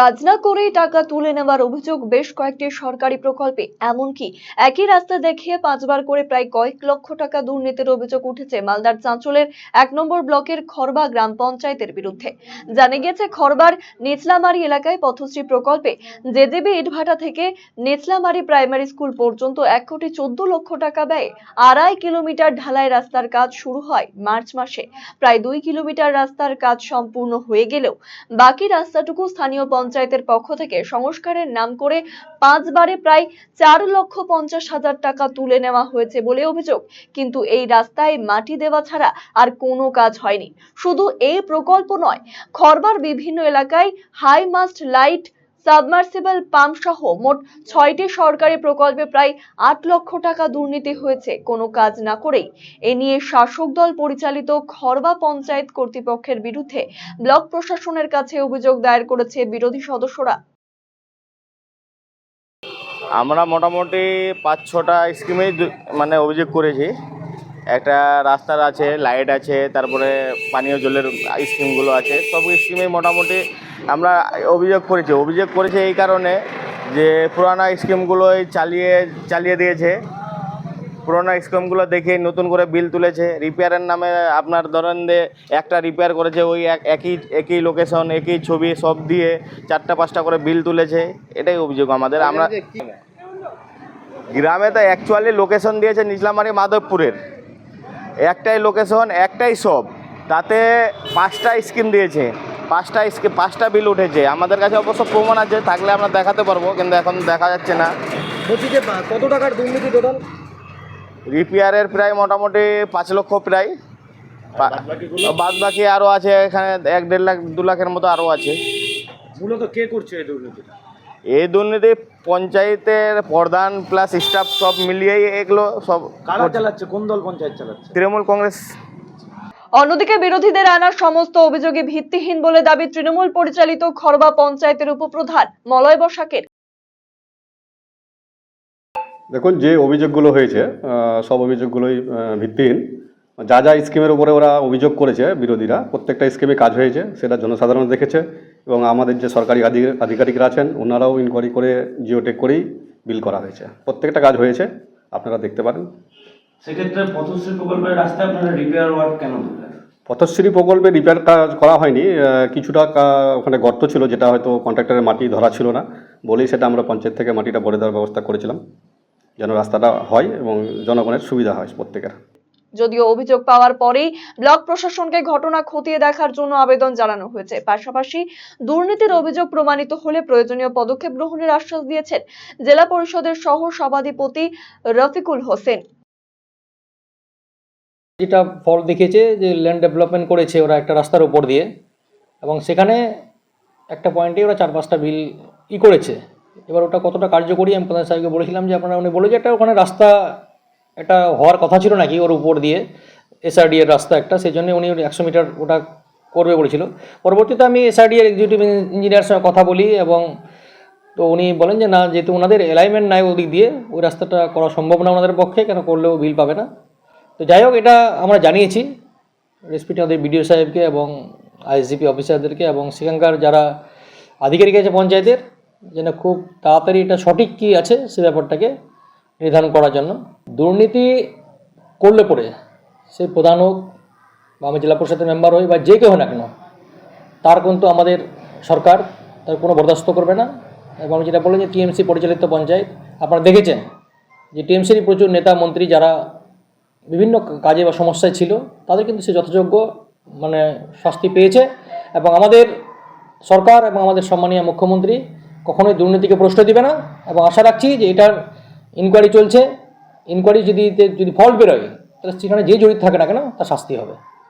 কাজ না করেই টাকা তুলে নেওয়ার অভিযোগ বেশ কয়েকটি সরকারি প্রকল্পে। এমনকি একই রাস্তা দেখিয়ে পাঁচবার করে প্রায় কয়েক লক্ষ টাকা দুর্নীতির অভিযোগ উঠেছে মালদার চাঁচলের এক নম্বর ব্লকের খরবা গ্রাম পঞ্চায়েতের বিরুদ্ধে। জানা গেছে খরবার নিচলামারি এলাকায় পথশ্রী প্রকল্পে জেজেবি ইটভাটা থেকে নিচলামারি প্রাইমারি স্কুল পর্যন্ত এক কোটি চোদ্দ লক্ষ টাকা ব্যয়ে আড়াই কিলোমিটার ঢালাই রাস্তার কাজ শুরু হয় মার্চ মাসে। প্রায় দুই কিলোমিটার রাস্তার কাজ সম্পূর্ণ হয়ে গেলেও বাকি রাস্তাটুকু স্থানীয় পঞ্চায়েতের পক্ষ থেকে সংস্কারের নাম করে পাঁচবারে প্রায় চার লক্ষ পঞ্চাশ হাজার টাকা তুলে নেওয়া হয়েছে বলে অভিযোগ। কিন্তু এই রাস্তায় মাটি দেওয়া ছাড়া আর কোনো কাজ হয়নি। শুধু এই প্রকল্প নয় খরবার বিভিন্ন এলাকায় high mast light submersible pump সহ মোট ছয়টি সরকারি প্রকল্পে প্রায় আট লক্ষ টাকা দুর্নীতি হয়েছে। কোনো কাজ না করেই। এ নিয়ে শাসক দল পরিচালিত খরবা পঞ্চায়েত কর্তৃপক্ষের বিরুদ্ধে ব্লক প্রশাসনের কাছে অভিযোগ দায়ের করেছে বিরোধী সদস্যরা। আমরা মোটামুটি পাঁচ ছটা স্কিমেই মানে অভিযোগ করেছি। একটা রাস্তার আছে লাইট আছে তারপরে পানীয় জলের স্কিমগুলো আছে। সব স্কিমেই মোটামুটি আমরা অভিযোগ করেছি। অভিযোগ করেছি এই কারণে যে পুরানা স্কিমগুলোই চালিয়ে চালিয়ে দিয়েছে। পুরোনো স্কিমগুলো দেখে নতুন করে বিল তুলেছে। রিপেয়ারের নামে আপনার ধরেন যে একটা রিপেয়ার করেছে ওই এক- একই একই লোকেশন একই ছবি সব দিয়ে চারটা পাঁচটা করে বিল তুলেছে। এটাই অভিযোগ আমাদের। আমরা গ্রামে তো অ্যাকচুয়ালি লোকেশন দিয়েছে নিচলামারি মাধবপুরের। একটাই লোকেশন একটাই সব। তাতে পাঁচটা স্কিম দিয়েছে। পাঁচটা স্কিম পাঁচটা বিল উঠেছে। আমাদের কাছে অবশ্য প্রমাণ আছে থাকলে আমরা দেখাতে পারব কিন্তু এখন দেখা যাচ্ছে না। বলছি যে কত টাকার দুর্নীতি টোটাল রিপেয়ারের প্রায় মোটামুটি পাঁচ লক্ষ প্রায়। বাদ বাকি আরও আছে এখানে এক দেড় লাখ দু লাখের মতো আরও আছে। মূলত কে করছে এই দুর্নীতি এই দুর্নীতি পঞ্চায়েতের প্রধান প্লাস স্টাফ সব মিলিয়েই এগুলো সব কারা চালাচ্ছে? কোন দল পঞ্চায়েত চালাচ্ছে? তৃণমূল কংগ্রেস। অন্যদিকে বিরোধীদের আনা সমস্ত অভিযোগে ভিত্তিহীন বলে দাবি তৃণমূল পরিচালিত খরবা পঞ্চায়েতের উপপ্রধান মলয় বসাকের। দেখুন যে অভিযোগগুলো হয়েছে সব অভিযোগগুলোই ভিত্তিহীন। যা যা স্কিমের উপরে ওরা অভিযোগ করেছে বিরোধীরা প্রত্যেকটা স্কিমে কাজ হয়েছে সেটা জনসাধারণ দেখেছে। এবং আমাদের যে সরকারি আধি- আধিকারিকরা আছেন ওনারাও ইনকোয়ারি করে জিওটেক করেই বিল করা হয়েছে। প্রত্যেকটা কাজ হয়েছে আপনারা দেখতে পারেন। সেক্ষেত্রে পথশ্রী প্রকল্পের রাস্তায় আপনারা রিপেয়ার ওয়ার্ক কেন পথশ্রী প্রকল্পে রিপেয়ার কাজ করা হয়নি। কিছুটা ওখানে গর্ত ছিল যেটা হয়তো কন্ট্রাক্টরের মাটি ধরা ছিল না। বলেই সেটা আমরা পঞ্চায়েত থেকে মাটিটা ভরে দেওয়ার ব্যবস্থা করেছিলাম। যেন রাস্তাটা হয় এবং জনগণের সুবিধা হয় প্রত্যেকের। যদিও অভিযোগ পাওয়ার পরেই ব্লক প্রশাসনকে ঘটনা খতিয়ে দেখার জন্য আবেদন জানানো হয়েছে। পাশাপাশি দুর্নীতির অভিযোগ প্রমাণিত হলে প্রয়োজনীয় পদক্ষেপ গ্রহণের আশ্বাস দিয়েছেন জেলা পরিষদের সহ সভাধিপতি রফিকুল হোসেন। যেটা ফল দেখিয়েছে যে ল্যান্ড ডেভেলপমেন্ট করেছে ওরা একটা রাস্তার উপর দিয়ে এবং সেখানে একটা পয়েন্টে ওরা চার পাঁচটা বিল ই করেছে। এবার ওটা কতটা কার্যকরী আমি প্রধান সাহেবকে বলেছিলাম যে আপনারা উনি বলে যে একটা ওখানে রাস্তা একটা হওয়ার কথা ছিল নাকি ওর উপর দিয়ে? এসআরডি এর রাস্তা একটা সেই জন্য উনি একশো মিটার ওটা করবে বলেছিল। পরবর্তীতে আমি এসআরডি এর এক্সিকিউটিভ ইঞ্জিনিয়ার সঙ্গে কথা বলি এবং তো উনি বলেন যে, না, যেহেতু ওনাদের অ্যালাইনমেন্ট নাই ওদিক দিয়ে, ওই রাস্তাটা করা সম্ভব না ওনাদের পক্ষে, কেন করলেও বিল পাবে না? তো যাই হোক, এটা আমরা জানিয়েছি রেসপেক্ট আমাদের বিডিও সাহেবকে এবং আইএসডিপি অফিসারদেরকে এবং সেখানকার যারা আধিকারিক আছে পঞ্চায়েতের, যেন খুব তাড়াতাড়ি এটা সঠিক কী আছে সে ব্যাপারটাকে নির্ধারণ করার জন্য। দুর্নীতি করলে পরে সে প্রধান হোক বা আমি জেলা পরিষদের মেম্বার হই বা যে কেউ না কেন, তার কিন্তু আমাদের সরকার তার কোনো বরদাস্ত করবে না। এবং আমি যেটা বললেন যে টিএমসি পরিচালিত পঞ্চায়েত, আপনারা দেখেছেন যে টিএমসির প্রচুর নেতা, মন্ত্রী যারা বিভিন্ন কাজে বা সমস্যায় ছিল, তাদের কিন্তু সে যথাযোগ্য মানে শাস্তি পেয়েছে। এবং আমাদের সরকার এবং আমাদের সম্মানীয় মুখ্যমন্ত্রী কখনোই দুর্নীতিকে প্রশ্রয় দিবে না। এবং আশা রাখছি যে এটার ইনকোয়ারি চলছে। ইনকোয়ারি যদি যদি ফল্ট বেরোয়, তাহলে সেখানে যে জড়িত থাকে না কেন, তার শাস্তি হবে।